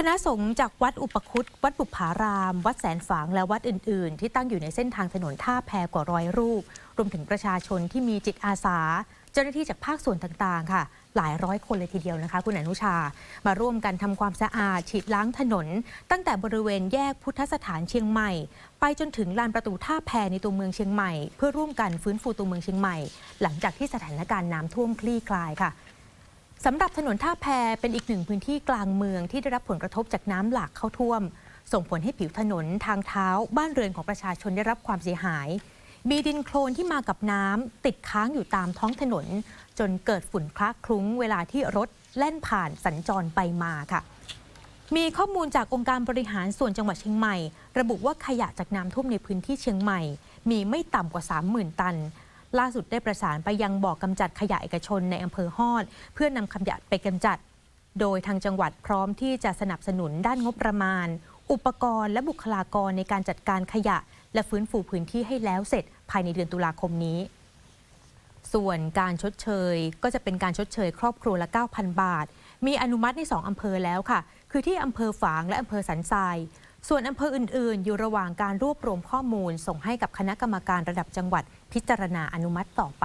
คณะสงฆ์จากวัดอุปคุตวัดบุพาราม วัดแสนฝางและวัดอื่น ๆ ที่ตั้งอยู่ในเส้นทางถนนท่าแพกว่าร้อยรูป รวมถึงประชาชนที่มีจิตอาสา เจ้าหน้าที่จากภาคส่วนต่าง ๆ ค่ะ หลายร้อยคนเลยทีเดียวนะคะ คุณอนุชา มาร่วมกันทำความสะอาด ฉีดล้างถนน ตั้งแต่บริเวณแยกพุทธสถานเชียงใหม่ ไปจนถึงลานประตูท่าแพในตัวเมืองเชียงใหม่ เพื่อร่วมกันฟื้นฟูตัวเมืองเชียงใหม่ หลังจากที่สถานการณ์น้ำท่วมคลี่คลายค่ะ สำหรับถนนท่าแพเป็นอีกหนึ่งพื้นที่กลางเมืองที่ได้รับผลกระทบจากน้ำหลากเข้าท่วม ส่งผลให้ผิวถนนทางเท้า บ้านเรือนของประชาชนได้รับความเสียหาย มีดินโคลนที่มากับน้ำติดค้างอยู่ตามท้องถนน จนเกิดฝุ่นคละคลุ้งเวลาที่รถแล่นผ่านสัญจรไปมาค่ะ มีข้อมูลจากองค์การบริหารส่วนจังหวัดเชียงใหม่ ระบุว่าขยะจากน้ำท่วมในพื้นที่เชียงใหม่ มีไม่ต่ำกว่า 30,000 ตัน ล่าสุดได้ประสานไปยังบ่อกกำจัดขยะเอกชนในอำเภอฮอด เพื่อนำขยะไปกำจัด โดยทางจังหวัดพร้อมที่จะสนับสนุนด้านงบประมาณ อุปกรณ์และบุคลากรในการจัดการขยะ และฟื้นฟูพื้นที่ให้แล้วเสร็จ ภายในเดือนตุลาคมนี้ส่วนการชดเชยก็จะเป็นการชดเชยครอบครัวละ 9,000 บาท มีอนุมัติใน 2 อำเภอแล้วค่ะ คือที่อำเภอฝางและอำเภอสันทราย ส่วนอำเภออื่น ๆ อยู่ระหว่างการรวบรวมข้อมูล ส่งให้กับคณะกรรมการระดับจังหวัดพิจารณาอนุมัติต่อไป